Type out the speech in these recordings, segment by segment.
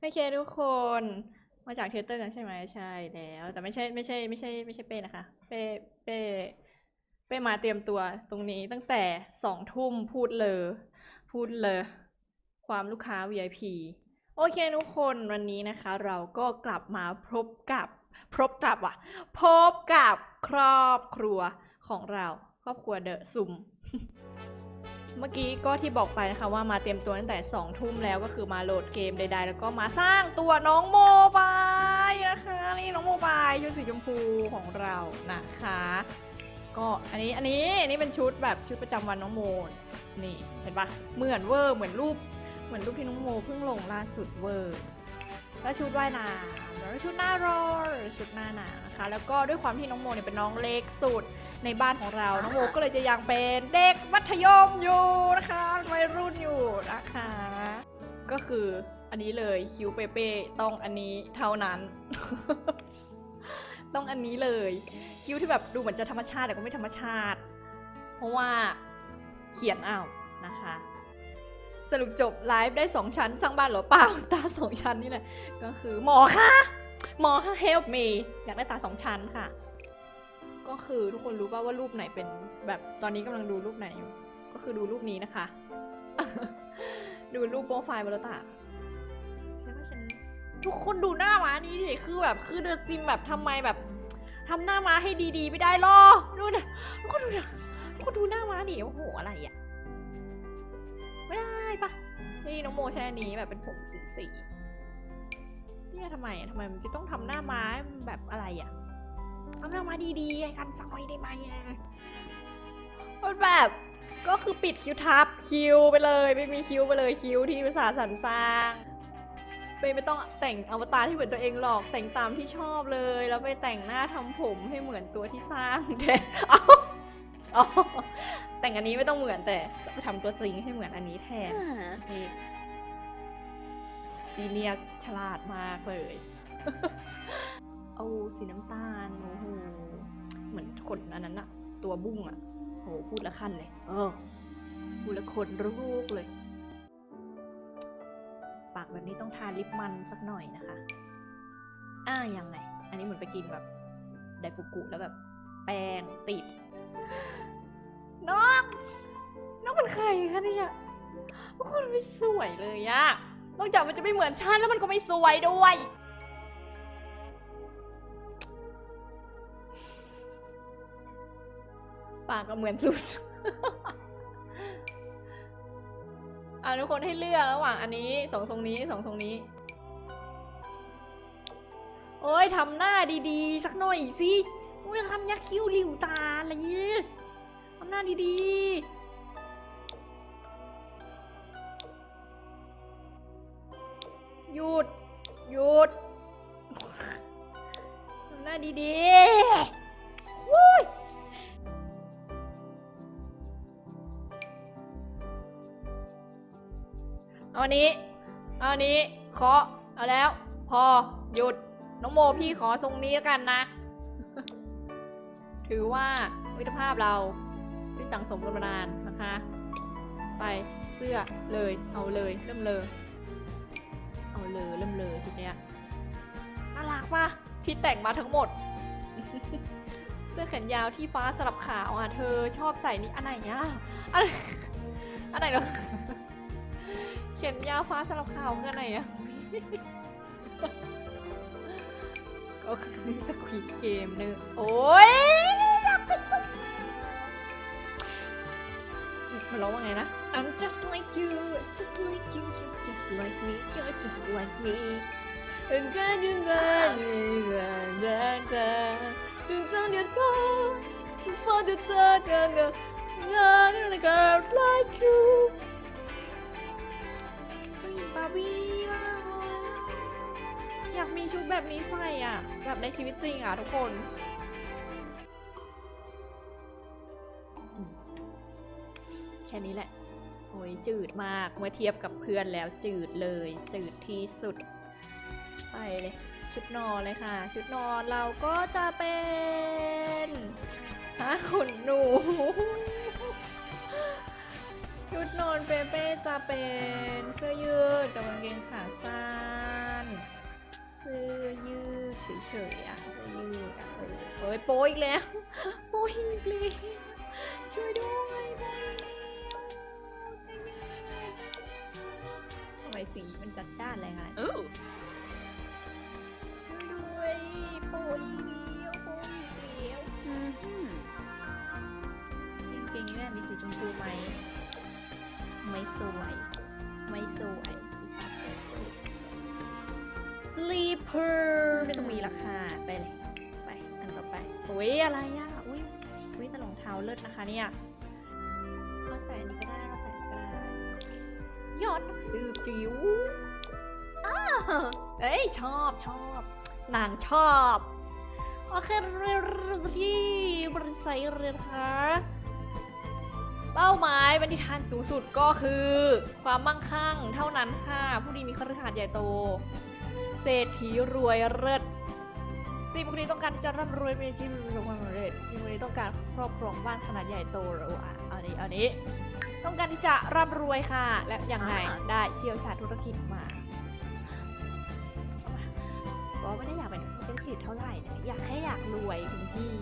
โอเคทุกคน มาจากเทเตอร์กันใช่ไหมใช่แล้ว แต่ไม่ใช่ไม่ใช่ไม่ใช่ไม่ใช่เป้นะคะ เป้เป้เป้มาเตรียมตัวตรงนี้ตั้งแต่สองทุ่มพูดเลย พูดเลย ความลูกค้า VIP โอเคทุกคนวันนี้นะคะ เราก็กลับมาพบกับพบกับว่ะ พบกับครอบครัวของเรา ครอบครัวเดอะซุม เมื่อกี้ก็ที่บอกไปนะคะว่ามาเตรียมตัวตั้งแต่2องทุ่มแล้วก็คือมาโหลดเกมใดๆ แล้วก็มาสร้างตัวน้องโมบายนะคะนี่น้องโมบายชุดสีชมพูของเรานะคะ ก็อันนี้อันนี้อันนี้เป็นชุดแบบชุดประจำวันน้องโมนี่เห็นปะเหมือนเวอร์เหมือนรูปเหมือนรูปที่น้องโมเพิ่งลงล่าสุดเวอร์แล้วชุดว่ายน้ำแล้วชุดหน้ารอชุดหน้าหนาวนะคะ แล้วก็ด้วยความที่น้องโมเนี่ยเป็นน้องเล็กสุด ในบ้านของเรา น้องโมก็เลยจะยังเป็นเด็กมัธยมอยู่นะคะวัยรุ่นอยู่นะคะ ก็คืออันนี้เลยคิวเปเป้ต้องอันนี้เท่านั้น ต้องอันนี้เลย คิ้วที่แบบดูเหมือนจะธรรมชาติแต่ก็ไม่ธรรมชาติ เพราะว่าเขียนเอานะคะ สรุปจบไลฟ์ได้สองชั้นสร้างบ้านหรือเปล่าตาสองชั้นนี่แหละก็คือหมอคะหมอคะ help me อยากได้ตาสองชั้นค่ะ ก็คือทุกคนรู้ป่าว่ารูปไหนเป็นแบบตอนนี้กำลังดูรูปไหนอยู่ ก็คือดูรูปนี้นะคะ ดูรูปโปรไฟล์บรตาใช่ไหมฉันทุกคนดูหน้าม้านี้ดิคือแบบคือเดอะจิมแบบทำไมแบบทำหน้าม้าให้ดีๆ ไม่ได้หรอดูนะทุกคนดูนะทุกคนดูหน้าม้าดิโอ้โหอะไรอะไม่ได้ปะนี่น้องโมใช้อันนี้แบบเป็นผมสีสีเนี่ยทำไมทำไมมันจะต้องทำหน้าม้าแบบอะไรอะ ทำหน้าม้าดีๆไอ้กันซอยได้ไหมอะมันแบบก็คือปิดคิ้วทับคิ้วไปเลย ไม่มีคิ้วไปเลยคิ้วที่ภาษาสรรสร้างไปไม่ต้องแต่งอวตารที่เหมือนตัวเองหรอกแต่งตามที่ชอบเลย แล้วไปแต่งหน้าทำผมให้เหมือนตัวที่สร้างแทนเอาเอาแต่งอันนี้ไม่ต้องเหมือนแต่ไปทำตัวจริงให้เหมือนอันนี้แทนนี่จีเนียสฉลาดมากเลย เอาสีน้ำตาลโอ้โหเหมือนขนอันนั้นอะตัวบุ้งอะโหพูดละขั้นเลย เออพูดละคนรูกเลย ปากแบบนี้ต้องทาลิปมันสักหน่อยนะคะ อ่ายังไง อันนี้เหมือนไปกินแบบไดฟุกุแล้วแบบ แป้งติด น้อง น้องเป็นใครคะเนี่ยทุกคนไม่สวยเลยอะนอกจากมันจะไม่เหมือนฉันแล้วมันก็ไม่สวยด้วย ปากก็เหมือนสุดอ่าทุกคนให้เลือกระหว่างอันนี้สองทรงนี้สองทรงนี้ โอ้ยทำหน้าดีๆ สักหน่อยสิโอ้ยทำยักษ์คิ้วหลิวตาอะไรทำหน้าดีๆหยุด หยุดทำหน้าดีๆ เอาอันนี้ เอาอันนี้เคาะเอาแล้ว พอหยุด น้องโมพี่ขอทรงนี้แล้วกันนะ ถือว่ามิตรภาพเราที่สั่งสมกันมานานนะคะ ไปเสื้อเลยเอาเลยเริ่มเลยเอาเลยเริ่มเลยทีเนี้ยน่ารักปะที่แต่งมาทั้งหมด เสื้อแขนยาวที่ฟ้าสลับขาวอะเธอชอบใส่นี่อันไหนเนี่ยอะไรอันไหนเหรอ แขนยาวฟ้าสลับขาวคืออันไหนอะก็คือสควิดเกมหนึ่งโอ้ยอยากเป็นจุ๊บมันร้องว่าไงนะ I'm just like you just like you you're just like me you're just like me เป็นแค่ยืนยันยืนยันยันถึงจะเดียวกันถึงพอจะเจอกันเดินเดินใน girl like you มีชุดแบบนี้ใส่อะ แบบในชีวิตจริงอะทุกคนแค่นี้แหละโอ้ยจืดมากเมื่อเทียบกับเพื่อนแล้วจืดเลย จืดที่สุด ไปเลย ชุดนอนเลยค่ะ ชุดนอนเราก็จะเป็นฮะขนหนู ชุดนอนเปเป้จะเป็นเสื้อยืดกับกางเกงขาสั้น เฉยๆอะเสื้อยืดอะเออเฮ้ยโป๊อีกแล้วโป๊อีกแล้วช่วยด้วยโป๊อีกแล้วทำไมสีมันจัดจ้านอะไรไง Ooh. ช่วยด้วยโป๊อีกแล้วโป๊อีกแล้ว Mm-hmm. กางเกงนี้แม่มีสีชมพูไหมไม่สวยไม่สวย sleeper ไม่ต้องมีราคาไปเลยไปอันต่อไปโอ้ยอะไรอะอุ้ยอุ้ยแต่รองเท้าเลิศนะคะเนี่ยเราใส่อันนี้ก็ได้เราใส่อันนี้ก็ได้ยอดหนังสือจิ๋วเอ้ยชอบชอบนางชอบโอเคเรียที่บริษัทเรียนคะเป้าหมายปฏิทานสูงสุดก็คือ ความมั่งคั่งเท่านั้นค่ะ ผู้ดีมีคฤหาสน์ใหญ่โต เศรษฐีรวยเลิศสี่บุคคลต้องการจะร่ำรวยเป็นชีวิตประสบความสำเร็จสี่บุคคลต้องการครอบครองบ้านขนาดใหญ่โตหรือว่าอันนี้อันนี้ ต้องการที่จะร่ำรวยค่ะ และยังไงได้เชี่ยวชาญธุรกิจมาก็ไม่ได้อยากเป็นธุรกิจเท่าไหร่นะอยากแค่อยากรวยคุณพี่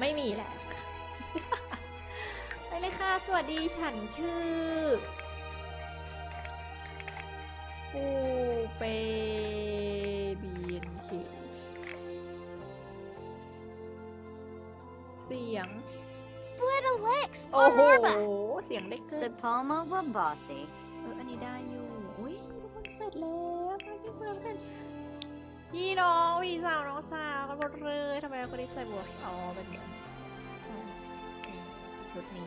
ไม่มีแหละไปเลยค่ะ สวัสดีฉันชื่อ ปูเปบีนคิเสียง Little Lex. โอ้โห Barba. เสียงเล็กเกิน Sapoma Wabasi. เอออันนี้ได้อยู่ อุ้ยทุกคนเสร็จแล้วมาที่เพื่อนเพื่อนพี่น้องพี่สาวน้องสาวกันหมดเลยทำไมคนนี้ใส่หมวกอ๋อเป็นแบบอืมนี่ชุดนี้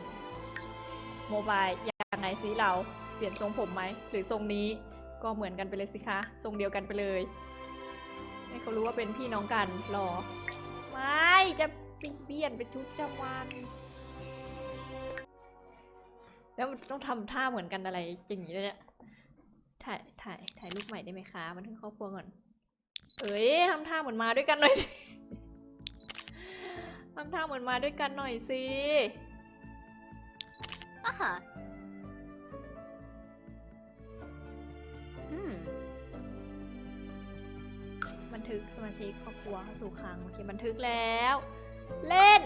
โมบายยังไงสิเราเปลี่ยนทรงผมไหมหรือทรงนี้ ก็เหมือนกันไปเลยสิคะทรงเดียวกันไปเลย ให้เขารู้ว่าเป็นพี่น้องกันรอ ไม่จะเปลี่ยนเป็นชุดประจำวันแล้วมันต้องทำท่าเหมือนกันอะไรอย่างนี้เลยเนี่ยถ่ายถ่ายถ่ายรูปใหม่ได้ไหมคะ มันถึงครอบครัวก่อน เอ้ยทำท่าเหมือนมาด้วยกันหน่อยทำท่าเหมือนมาด้วยกันหน่อยสิ บันทึกสมาชิกครอบครัวเข้าสู่คลังโอเคบันทึกแล้ว เล่น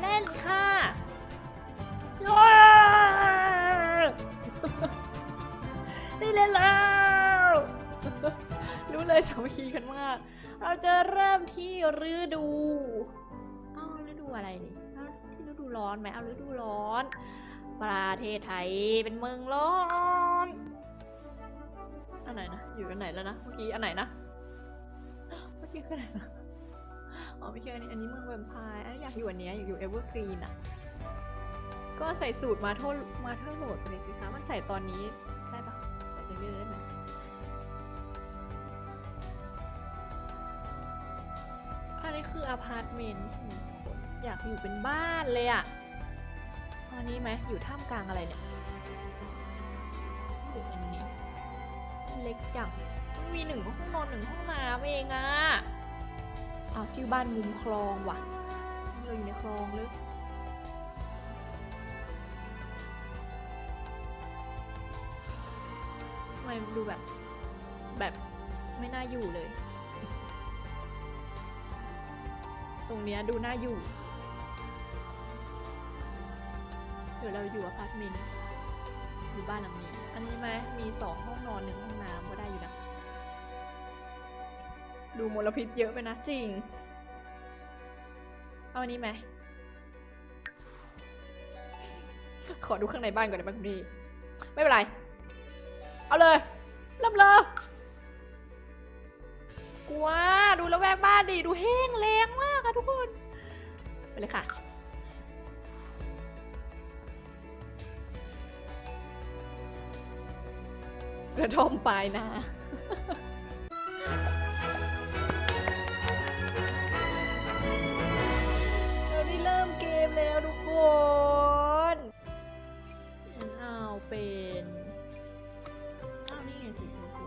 เล่นค่ะว้าได้เล่นแล้วรู้เลยสามัคคีกันมาก เราจะเริ่มที่ฤดูอ้าวฤดูอะไรนี่อ้าวที่ฤดูร้อนไหมเอาฤดูร้อน ประเทศไทยเป็นเมืองร้อน ไหนนะ อยู่อันไหนแล้วนะ เมื่อกี้อันไหนนะ เมื่อกี้คือไรนะอ๋อไม่ใช่อันนี้ อันนี้เมืองแวมไพร์อันนี้อยากอยู่อันเนี้ยอยากอยู่เอเวอร์กรีนอะ ก็ใส่สูตรมาโทษมาเทอร์โหลดเลยสิคะ มันใส่ตอนนี้ได้ปะใส่ตรงนี้เลยได้ไหมอันนี้คืออพาร์ตเมนต์อยากอยู่เป็นบ้านเลยอะอันนี้ไหมอยู่ท่ามกลางอะไรเนี่ย เล็กจังมันมีหนึ่งห้องนอนหนึ่งห้องน้ำเองอะอ้าวชื่อบ้านมุมคลองว่ะเราอยู่ในคลองเลยทำไมดูแบบ แบบไม่น่าอยู่เลย ตรงเนี้ยดูน่าอยู่เดี๋ยวเราอยู่อพาร์ตเมนต์อยู่บ้านหลังนี้ อันนี้ไหมมีสองห้องนอนหนึ่งห้องน้ำก็ได้อยู่นะ ดูมลพิษเยอะไปนะจริง เอาอันนี้ไหมขอดูข้างในบ้านก่อนได้ไหมคุณพี่ไม่เป็นไร เอาเลยเริ่มเลยกลัวดูแล้วแวกบ้านดิดูแห้งแรงมากอะทุกคน ไปเลยค่ะ กระท่อมปลายนาเราได้เริ่มเกมแล้วทุกคนอ้าเป็นอ้าวนี่ไงสีชมพู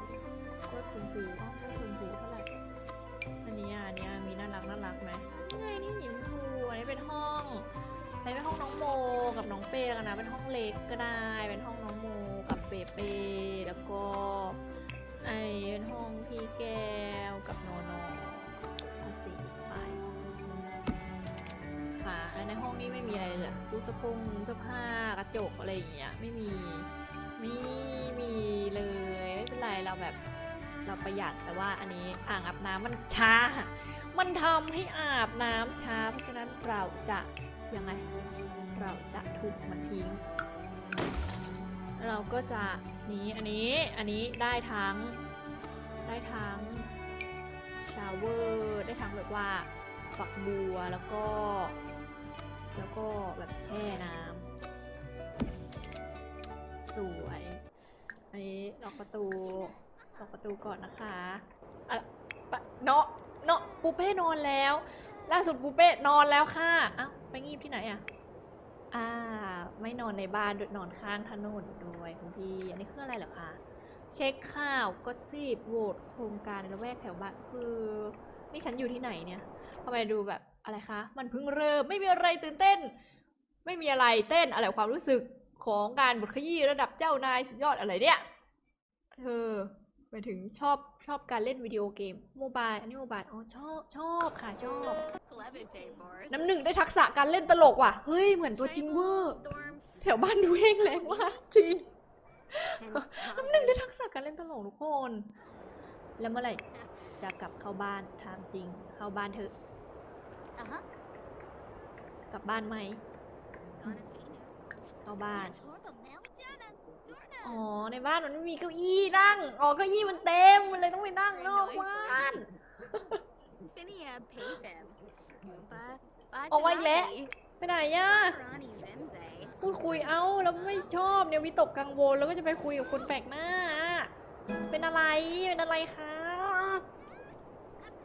ก็ชมพูอ้าวก็ชมพูเท่าไหร่อันนี้อะอันนี้มีน่ารักน่ารักไหมนี่ไงนี่สีชมพูอันนี้เป็นห้องอันนี้เป็นห้องน้องโมกับน้องเป้กันนะเป็นห้องเล็กก็ได้เป็นห้องน้องโม เป้แล้วก็ไอ้ห้องพี่แก้วกับโนโนเาสีไปค่ะในห้องนี้ไม่มีอะไรเลยตู้สะพงเสื้อผ้ากระจกอะไรอย่างเงี้ยไม่มีมีมีเลยไม่เป็นไรเราแบบเราประหยัดแต่ว่าอันนี้อ่างอาบน้ำมันช้า มันทำให้อาบน้ำช้า เพราะฉะนั้นเราจะยังไงเราจะถูกมันทิ้ง เราก็จะนี้อันนี้อันนี้ได้ทั้งได้ทั้งชาวเวอร์ได้ทั้งแบบว่าฝักบัวแล้วก็ แล้วก็แบบแช่น้ำสวย อันนี้ล็อกประตูล็อกประตูก่อนนะคะอะปะเนาะเนาะปูเป้นอนแล้ว ล่าสุดปูเป้นอนแล้วค่ะอ้าวไปงีบที่ไหนอะ อ่า ไม่นอนในบ้านดนอนข้างถนนด้วยคุณพี่ อันนี้คืออะไรเหรอคะ เช็คข่าวก็ซีบโหวตโครงการในละแวกแถวบ้านคือ นี่ฉันอยู่ที่ไหนเนี่ยทำไมดูแบบอะไรคะ มันเพิ่งเริ่มไม่มีอะไรตื่นเต้น ไม่มีอะไรเต้นอะไรความรู้สึกของการบทขยี้ระดับเจ้านายสุดยอดอะไรเนี่ย เธอ ไปถึงชอบชอบการเล่นวิดีโอเกมโมบายอันนี้โมบายอ๋อชอบชอบค่ะชอบ Clever day, Boris. น้ำหนึ่งได้ทักษะการเล่นตลกว่ะ เฮ้ย เหมือนตัวจริงเวอร์ แถวบ้านดูเองแรงมากจริง น้ำหนึ่งได้ทักษะการเล่นตลกทุกคน แล้วเมื่อไหร่จะกลับเข้าบ้านถามจริง เข้าบ้านเถอะ Uh-huh. กลับบ้านไหม Gonna feed you. เข้าบ้าน Torba Meljana. อ๋อ ในบ้านมันไม่มีเก้าอี้นั่ง อ๋อ เก้าอี้มันเต็ม มันเลยต้องไปนั่งนอกบ้าน Finia pay them. Scuba. ออกมาอีกแล้ว ไปไหนย่ะ Ronnie Zimze. พูดคุยเอ้าแล้วไม่ชอบเนี่ยวิตกกังวลแล้วก็จะไปคุยกับคนแปลกหน้า เป็นอะไรเป็นอะไรครับ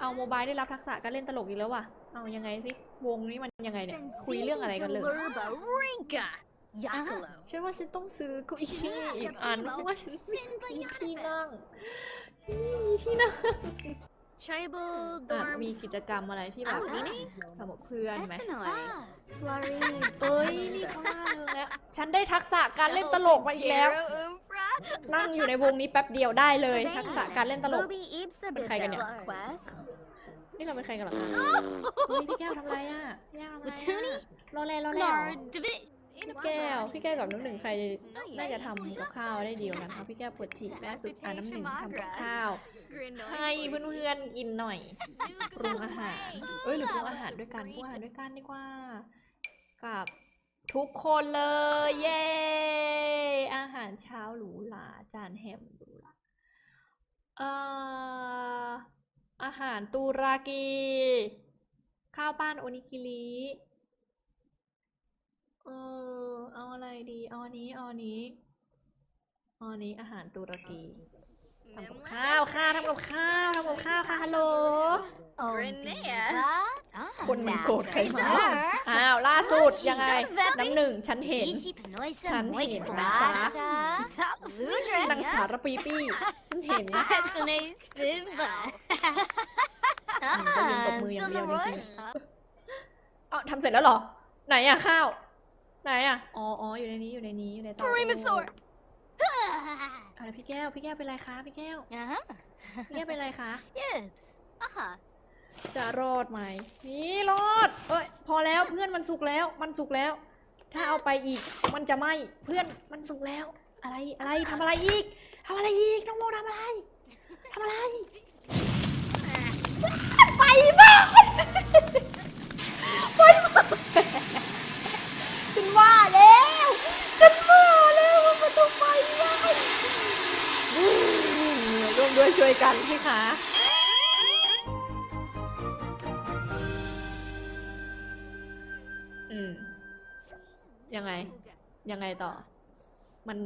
เอาโมบายได้รับทักษะการเล่นตลกอีกแล้วว่ะเอายังไงสิวงนี้มันยังไงเนี่ยคุยเรื่องอะไรกันเลย Jalurba Rinka. Yakalo. ฉันว่าฉันต้องซื้อเก้าอี้อีกอันเพราะว่าฉันไม่มีที่นั่งฉันไม่มีที่นั่ง Tribal อะ dorm. มีกิจกรรมอะไรที่แบบอ้าวนี่นี่ทำกับเพื่อนไหม Essenoi. Flurry. เอ้ยนี่เขาล่าเริงแล้วฉันได้ทักษะการเล่นตลกมาอีกแล้ว Umbra. นั่งอยู่ในวงนี้แป๊บเดียวได้เลย ทักษะการเล่นตลก Booby Ibsa เป็นใครกันเนี่ย Quest. นี่เราเป็นใครกันเหรอคะเฮ้ยพี่แก้วทำอะไรอะพี่แก้วทำอะไร Latuni? อะรอแลรอแล Lord David. พี่แก้ว พี่แก้วกับน้ำหนึ่งใครน่าจะทำกับข้าวได้ดีกว่ากันคะพี่แก้วปวดฉี่ล่าสุดอะน้ำหนึ่งทำกับข้าวให้เพื่อนๆกินหน่อยปรุงอาหารเอ้ยหรือปรุงอาหารด้วยกันปรุงอาหารด้วยกันดีกว่า กับทุกคนเลย เย้อาหารเช้าหรูหราจานแฮมหรูหราเอ่ออาหารตูรากี ข้าวปั้นโอนิกิริ เออ เอาอะไรดี เอาอันนี้ เอาอันนี้เอาอันนี้อาหารตูรกีทำกับข้าวค่ะทำกับข้าวทำกับข้าวค่ะฮัลโหล Grenea. คนมันโกรธใครมา อ้าวล่าสุดยังไง น้ำหนึ่งฉันเห็น ฉันเห็นนะคะนางสารปีปี้ฉันเห็นนะ Simba. จะยืนตบมืออย่างเดียวจริงๆเอ้าทำเสร็จแล้วเหรอ ไหนอะข้าว ไหนอะอ๋ออ๋ออยู่ในนี้อยู่ในนี้อยู่ในเตา Paramasaur. อะไรพี่แก้วพี่แก้วเป็นไรคะพี่แก้ว Uh-huh. พี่แก้วเป็นไรคะ Yips. Uh-huh. จะรอดไหมนี่รอด เอ้ยพอแล้วเพื่อนมันสุกแล้วมันสุกแล้ว ถ้าเอาไปอีกมันจะไหมเพื่อนมันสุกแล้ว อะไรอะไรทำอะไรอีกทำอะไรอีกน้องโมทำอะไรทำอะไรไฟไหม้ไฟไหม้ ฉันว่าแล้ว ฉันว่าแล้วว่ามันต้องไฟไหม้อืมร่วมด้วยช่วยกันพี่คะอืม ยังไง ยังไงต่อ มัน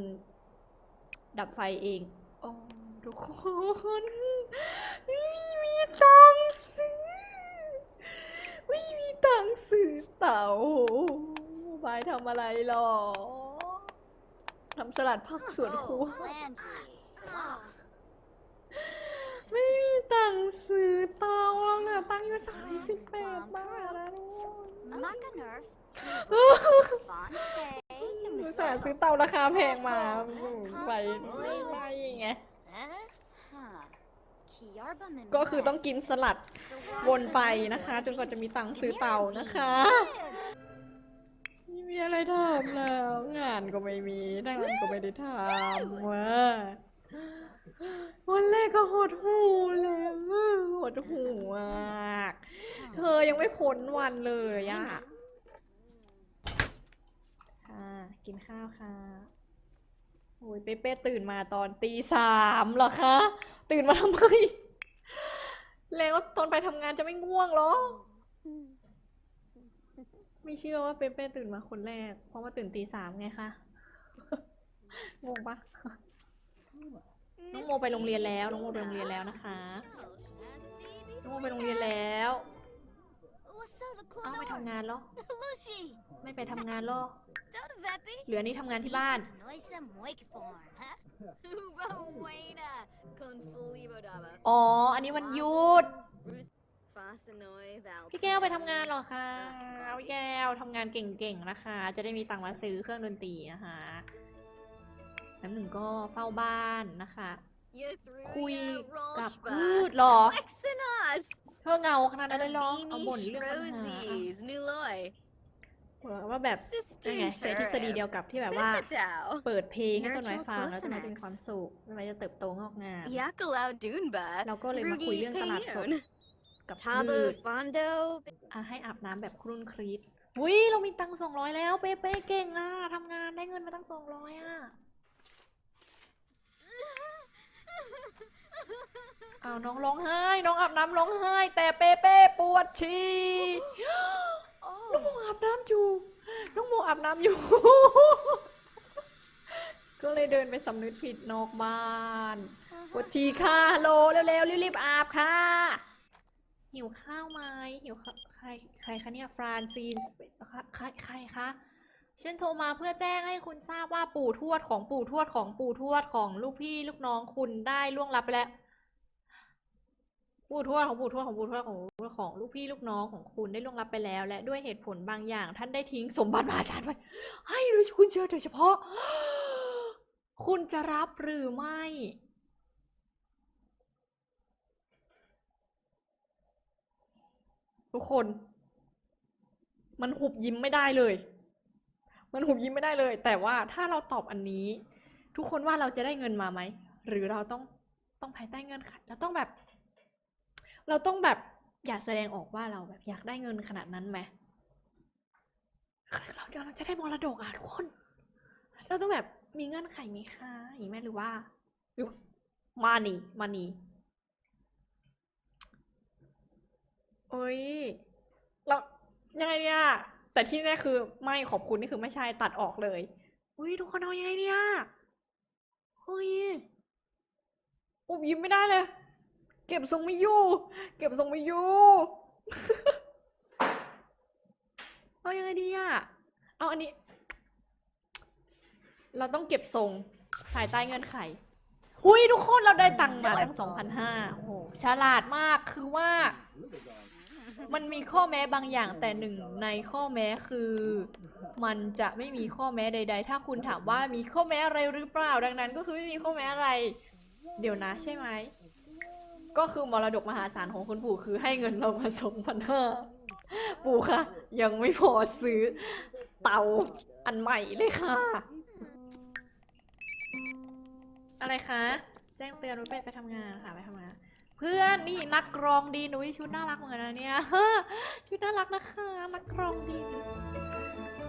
ดับไฟเองโอ้ทุกคนไม่มีตังค์ซื้อไม่มีตังค์ซื้อเต่า บายทำอะไรหรอทำสลัดผักสวนครัว ไม่มีตังค์ซื้อเตาแล้วเนี่ยตังค์อยู่สามสิบแปดบาทแล้ว Macanerf. อุตส่าห์ซื้อเตาราคาแพงมาอืมไฟไม่ไหม้ไง ก็คือต้องกินสลัดวนไปนะคะ จนกว่าจะมีตังค์ซื้อเตานะคะไมีอะไรทำแล้ว งานก็ไม่มีงานก็ไม่ได้ทำว่ะวันแรกก็หดหูแล้วหดหูมากเธอยังไม่พ้นวันเลยอะค่ะ กินข้าวค่ะโอ้ยเป๊ะตื่นมาตอนตีสามเหรอคะ ตื่นมาทำไมแล้วตอนไปทำงานจะไม่ง่วงเหรอ ไม่เชื่อว่าเป๊ะๆตื่นมาคนแรก เพราะว่าตื่นตีสามไงคะงงปะน้องโมไปโรงเรียนแล้ว น้องโมไปโรงเรียนแล้วนะคะ น้องโมไปโรงเรียนแล้ว What's up, เอ้าไม่ Clonor? ทำงานเหรอ Lucy! ไม่ไปทำงานเหรอ Don't Veppy? เหลือนี่ทำงานที่บ้าน Noisa moik form, huh? Uba Wayna, con fully bodaba. อ๋อ อันนี้วันหยุด Fasanoi Val. พี่แก้วไปทำงานเหรอคะพี่แก้วทำงานเก่งๆนะคะ จะได้มีตังค์มาซื้อเครื่องดนตรีนะคะน้ำหนึ่งก็เฝ้าบ้านนะคะ You threw คุย your กับ Rolshba. พืชเหรอ Lexinas! เธอเหงาขนาดนั้นเลยเหรอเอา Abini บ่นเรื่องปัญหา Rosies, Nuloy. เหมือนว่าแบบนั่นไง Sister ใช้ทฤษฎีเดียวกับที่แบบว่า Biffatao. เปิดเพลงให้ต้นไม้ฟัง Nurture แล้วต้นไม้จะมี Closenex ความสุขต้นไม้จะเติบโตงอกงาม Yakalau Dunba. เราก็เลยมาคุยเรื่องตลาดสด Rugi กับพื Tabu ช Fondo. อะให้อาบน้ำแบบครุ่นครีดวิเรามีตังค์สองร้อยแล้ว เป๊ะๆเก่งอะทำงานได้เงินมาตั้งสองร้อยอะ เอาน้องร้องไห้ น้องอาบน้ำร้องไห้ แต่เป๊ะๆปวดฉี่น้องโมอาบน้ำอยู่ น้องโมอาบน้ำอยู่ ก็เลยเดินไปสำนึกผิดนอกบ้านปวดฉี่ค่ะฮัลโหลเร็วๆรีบๆอาบค่ะ หิวข้าวไหมหิวข้าวใครใครคะเนี่ยฟรานซีนใครใครคะฉันโทรมาเพื่อแจ้งให้คุณทราบว่าปู่ทวดของปู่ทวดของปู่ทวดของลูกพี่ลูกน้องคุณได้ล่วงลับไปแล้วปู่ทวดของปู่ทวดของปู่ทวดของปู่ทวดของลูกพี่ลูกน้องของคุณได้ล่วงลับไปแล้ว และด้วยเหตุผลบางอย่าง ท่านได้ทิ้งสมบัติมหาศาลไว้ให้คุณเชื่อโดยเฉพาะ คุณจะรับหรือไม่ ทุกคน มันหุบยิ้มไม่ได้เลย มันหุบยิ้มไม่ได้เลย แต่ว่าถ้าเราตอบอันนี้ ทุกคนว่าเราจะได้เงินมาไหม หรือเราต้องต้องภายใต้เงื่อนไขเราต้องแบบ เราต้องแบบอยากแสดงออกว่าเราแบบอยากได้เงินขนาดนั้นไหมเราจะเราจะได้มรดกอะทุกคน เราต้องแบบมีเงื่อนไขไหมคะอย่างนี้ไหมหรือว่า หรือมานี่มานี่ โอ้ยเรายังไงเนี่ย แต่ที่แน่คือไม่ขอบคุณนี่คือไม่ใช่ตัดออกเลยอุ้ยทุกคนเอายังไงเนี่ยเฮ้ยอุบยิ้มไม่ได้เลย เก็บทรงไม่อยู่ เก็บทรงไม่อยู่เอายังไงดีอะเอาอันนี้ เราต้องเก็บทรงภายใต้เงื่อนไขหุยทุกคนเราได้ตังค์มาตั้งสองพันห้าโอ้โหฉลาดมากคือว่า มันมีข้อแม้บางอย่างแต่หนึ่งในข้อแม้คือ มันจะไม่มีข้อแม้ใด ๆ ถ้าคุณถามว่ามีข้อแม้อะไรหรือเปล่า ดังนั้น ก็คือไม่มีข้อแม้อะไร เดี๋ยวนะใช่ไหม ก็คือมรดกมหาศาลของคุณปู่คือให้เงินเรามาสองพันห้าปู่ค่ะ ยังไม่พอซื้อเตาอันใหม่เลยค่ะ อะไรคะ แจ้งเตือนว่าไปไปทำงานค่ะไปทำงาน เพื่อนนี่นักกรองดีนุ้ยชุดน่ารักเหมือนกันนะเนี่ยชุดน่ารักนะคะนักกรองดี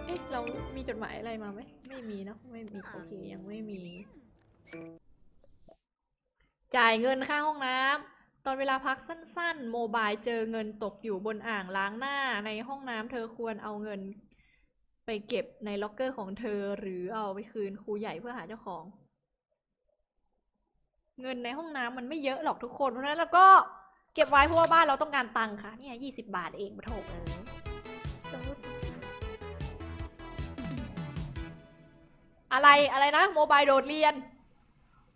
เอ๊ะเรามีจดหมายอะไรมาไหมไม่มีเนะไม่มีโอเคยังไม่มี จ่ายเงินค่าห้องน้ำตอนเวลาพักสั้นๆ โมบายเจอเงินตกอยู่บนอ่างล้างหน้าในห้องน้ำเธอควรเอาเงิน ไปเก็บในล็อกเกอร์ของเธอ หรือเอาไปคืนครูใหญ่เพื่อหาเจ้าของ เงินในห้องน้ำมันไม่เยอะหรอกทุกคนเพราะฉะนั้นเราก็เก็บไว้เพราะว่าบ้านเราต้องการตังค์ค่ะเนี่ยยี่สิบาทเองมาโถเอ้ยอะไรอะไรนะโมบายโดดเรียน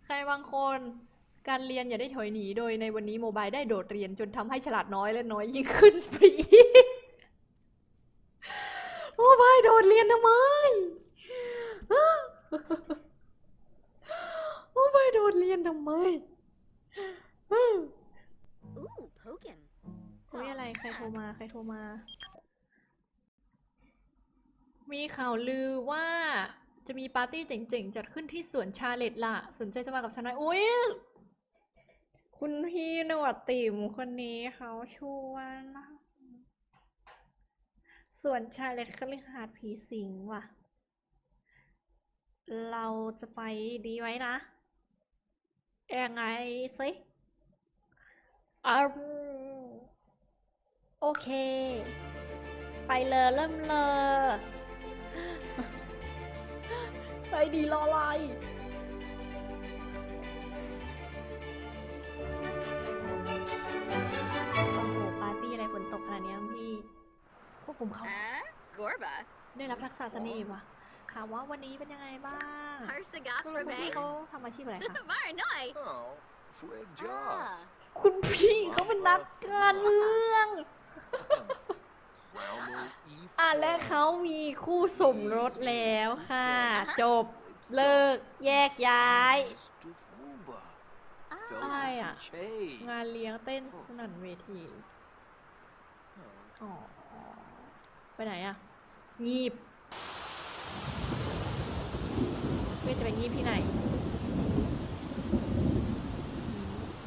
ใครบางคนการเรียนอย่าได้ถอยหนีโดยในวันนี้โมบายได้โดดเรียนจนทำให้ฉลาดน้อยและน้อยยิ่งขึ้นไปอีกโมบายโดดเรียนทำไม โมบายโดดเรียนทำไม Ooh, Pokin. เฮ้ยอะไร ใครโทรมา ใครโทรมา มีข่าวลือว่าจะมีปาร์ตี้เจ๋งๆ จัดขึ้นที่สวนชาเลตล่ะ สนใจจะมากับฉันไหมอุ้ยคุณพี่หนวดติ่มคนนี้เขาชวนนะสวนชาเลตคฤหาสน์ผีสิงว่ะ เราจะไปดีไหมนะ ยังไงสิอืมโอเค ไปเลยเริ่มเลยไปดีรออะไรโอ้โหปาร์ตี้อะไรฝนตกขนาดนี้พี่พวกผมเขา Huh? Gorba. ได้รับทักษะเสน่ห์ว่ะ ถามว่าวันนี้เป็นยังไงบ้าง Harsagat คุณ for พี่ me. เขาทำอาชีพอะไรคะ Varanoi. Oh, Fwig Ah. Jaws. คุณพี่เขาเป็นนักการเมือง Raumo E. อะและเขามีคู่สมรสแล้วค่ะ จบ เลิกแยกย้าย Ah. อะไรอะงานเลี้ยงเต้นสนั่นเวที อ๋อ ไปไหนอะ งีบ เวทจะไปงีบที่ไหน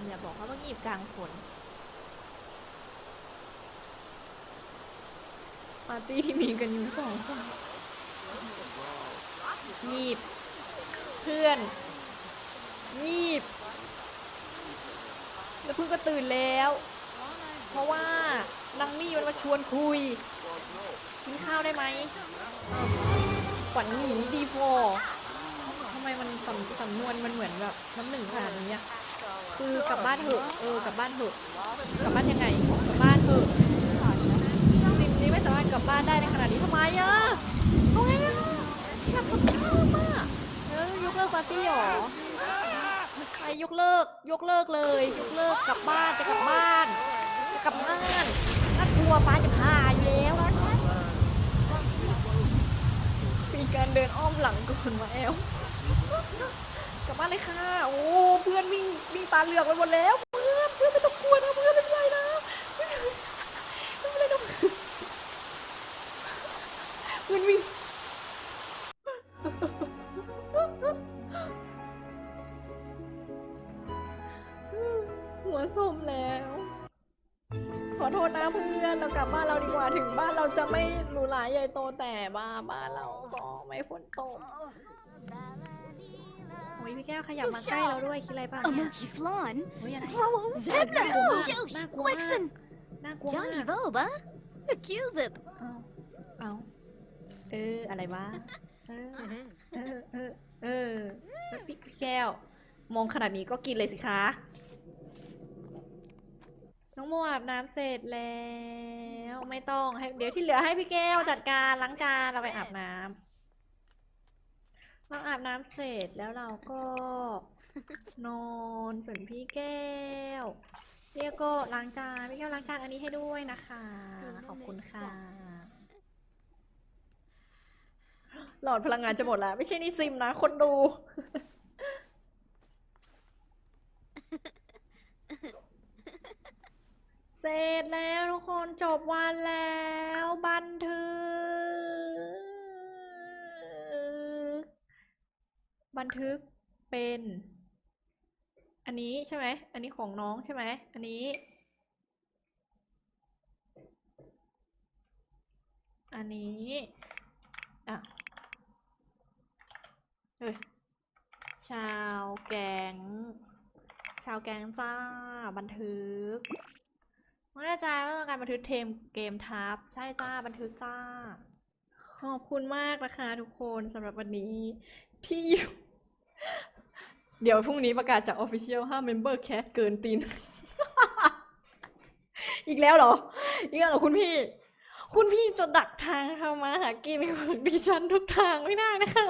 อย่าบอกว่าว่างีบกลางฝนปาร์ตี้ที่มีกันอยู่สองคนงีบ เพื่อน งีบ แล้วเพื่อนก็ตื่นแล้ว เพราะว่านางนี่มันมาชวนคุย กินข้าวได้ไหมขวัญหนีดีโฟทำ ไมมันสำสำนวนมันเหมือนแบบน้ำหนึ่งขนาดนี้อะคือกลับบ้านเถอะเออกลับบ้านเถอะกลับบ้านยังไงกลับบ้านเถอะริมนี้ไม่สามารถกลับบ้านได้ในขนาดนี้ทำไมอะทำไมอะอยากกลับบ้านมากแล้วยกเลิกปาร์ตี้หรอใครยกเลิกยกเลิกเลย ยกเลิกกลับบ้านจะกลับบ้านจะกลับบ้านน่ากลัวป้าจะพาอยู่แล้วมีการเดินอ้อมหลังก่อนมาแอล กลับบ้านเลยค่ะ โอ้เพื่อนวิ่งวิ่งตาเหลือกไปหมดแล้ว เพื่อนเพื่อนไม่ต้องกลัวนะเพื่อนไม่เป็นไรนะไม่เป็นไรนะเพื่อนวิ่งหัวส้มแล้ว ขอโทษนะเพื่อนเรากลับบ้านเราดีกว่าถึงบ้านเราจะไม่หรูหราใหญ่โตแต่บ้านบ้านเราก็ไม่ฝนตกโอ้ยพี่แก้ วขยับมาใกล้เราด้วยคิดอะไรป่ะเนี่ย Amoki Flan, โอ้ยอะไร Raoul Zebra, น่ากลัว Josh น่ากลัวมาก Wixen, น่ากลัว Johnny มาก Voba, Accusip. เอาเอาเออ อะไรวะ เออ เออ เออ เออแล้วพี่พี่แก้ว มองขนาดนี้ก็กินเลยสิคะ น้องโมอาบน้ำเสร็จแล้ว ไม่ต้องให้เดี๋ยวที่เหลือให้พี่แก้วจัดการล้างจานเราไปอาบน้ำ เราอาบน้ำเสร็จแล้วเราก็ นอนส่วนพี่แก้วพี่แก้วก็ล้างจานพี่แก้วล้างจานอันนี้ให้ด้วยนะคะ ขอบคุณค่ะ หลอดพลังงานจะหมดแล้ว ไม่ใช่นี่ซิมนะ คนดู เสร็จแล้วทุกคนจบวันแล้ว บันทึก บันทึกเป็น อันนี้ใช่ไหม อันนี้ของน้องใช่ไหม อันนี้ อันนี้ อะเฮ้ยชาวแกง ชาวแกงจ้า บันทึกไม่แน่ใจว่าต้องการบันทึกเทมเกมทับ ใช่จ้า บันทึกจ้า ขอบคุณมากนะคะทุกคนสำหรับวันนี้ที่อยู่ เดี๋ยวพรุ่งนี้ประกาศจาก Official ห้าม Member Cat เกินตีน อีกแล้วเหรอ อีกแล้วเหรอคุณพี่ คุณพี่จะดักทางทำมาหากินของดิฉันทุกทางไม่ได้นะคะ